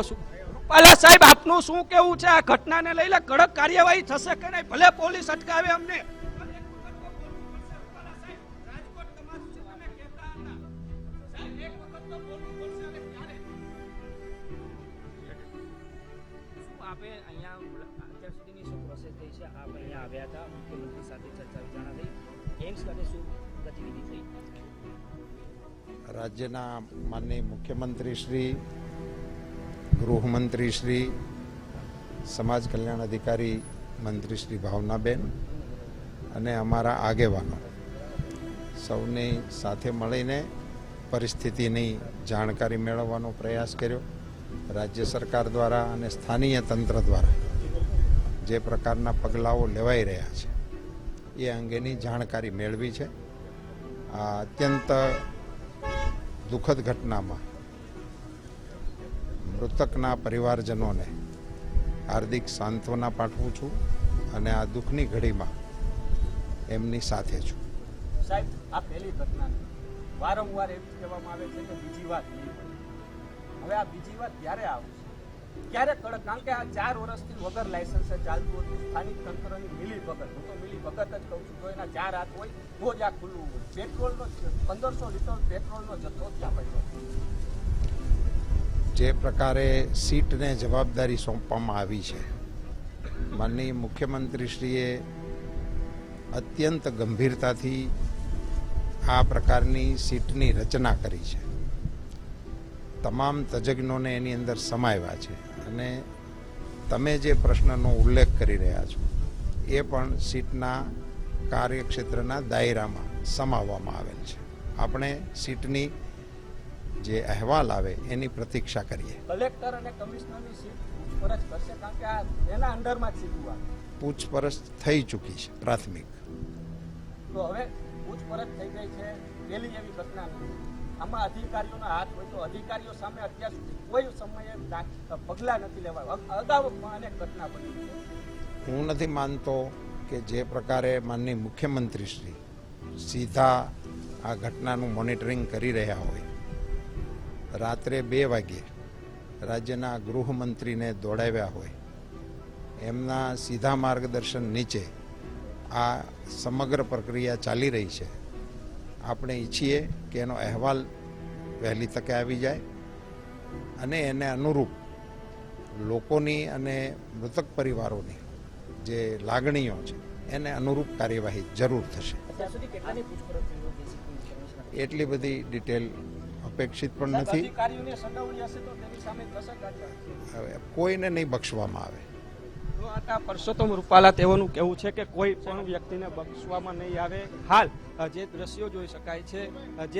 રૂપાલા સાહેબ, આપનું શું કેવું છે? આ ઘટનાને લઈને કડક કાર્યવાહી થશે કે નહીં? ભલે પોલીસ અટકાવે અમને. છે? આપ અહીંયા આવ્યા હતા, મુખ્યમંત્રી સાથે ચર્ચા વિચારણા થઈ, એમ્સ ખાતે શું ગતિવિધિ થઈ? રાજ્યના માનનીય મુખ્યમંત્રી શ્રી, ગૃહમંત્રી શ્રી, સમાજ કલ્યાણ અધિકારી મંત્રી શ્રી ભાવનાબેન અને અમારા આગેવાનો સૌની સાથે મળીને પરિસ્થિતિની જાણકારી મેળવવાનો પ્રયાસ કર્યો. રાજ્ય સરકાર દ્વારા અને સ્થાનીય તંત્ર દ્વારા જે પ્રકારના પગલાઓ લેવાઈ રહ્યા છે એ અંગેની જાણકારી મેળવી છે. આ અત્યંત દુઃખદ ઘટનામાં મૃતકના પરિવારજનોને હાર્દિક સાંત્વના પાઠવું છું અને આ દુઃખની ઘડીમાં એમની સાથે છું. સાહેબ, આ પહેલી ઘટના વારંવાર એવું કહેવામાં આવે છે કે બીજી વાત હવે આ બીજી વાત ક્યારે આવશે? ક્યારે કડક, કારણ કે આ ચાર વર્ષથી વગર લાયસન્સે ચાલતું હતું, સ્થાનિક તંત્રની મિલી ભગત, હું તો મિલી ભગત જ કહું છું, તો એના ચાર હાથ હોય, તો જ આ ખુલ્લું હોય. પેટ્રોલનો પંદરસો લીટર પેટ્રોલનો જથ્થો ત્યાં પડ્યો. જે પ્રકારે સીટને જવાબદારી સોંપવામાં આવી છે, માનનીય મુખ્યમંત્રીશ્રીએ અત્યંત ગંભીરતાથી આ પ્રકારની સીટની રચના કરી છે. તમામ તજજ્ઞોને એની અંદર સમાવ્યા છે. અને તમે જે પ્રશ્નનો ઉલ્લેખ કરી રહ્યા છો એ પણ સીટના કાર્યક્ષેત્રના દાયરામાં સમાવવામાં આવેલ છે. આપણે સીટની જે અહેવાલ આવે એની પ્રતીક્ષા કરીએ. કલેક્ટર અને કમિશનરની સીટ પૂછપરછ કરશે કારણ કે આ એના અંડરમાં સીધું પૂછપરછ થઈ ચૂકી છે પ્રાથમિક. તો હવે પૂછપરછ થઈ ગઈ છે પેલી એવી ઘટના નથી. આમાં અધિકારીઓનો હાથ હોય તો અધિકારીઓ સામે અત્યાર સુધી કોઈ સમયે પગલાં નથી લેવાય. અગાઉ અનેક ઘટના બની હું નથી માનતો કે જે પ્રકારે માનની મુખ્યમંત્રીશ્રી સીધા આ ઘટનાનું મોનિટરિંગ કરી રહ્યા હોય. રાત્રે બે વાગ્યે રાજ્યના ગૃહમંત્રીને દોડાવ્યા હોય. એમના સીધા માર્ગદર્શન નીચે આ સમગ્ર પ્રક્રિયા ચાલી રહી છે. આપણે ઈચ્છીએ કે એનો અહેવાલ વહેલી તકે આવી જાય અને એને અનુરૂપ લોકોની અને મૃતક પરિવારોની જે લાગણીઓ છે એને અનુરૂપ કાર્યવાહી જરૂર થશે. એટલી બધી ડિટેલ અપેક્ષિત પણ નથી. કોઈને નહીં બક્ષવામાં આવે. તો પરસોત્તમ રૂપાલા તેઓનું કહેવું છે કે કોઈ પણ વ્યક્તિને બક્ષવામાં નહીં આવે. હાલ જે દ્રશ્યો જોઈ શકાય છે જે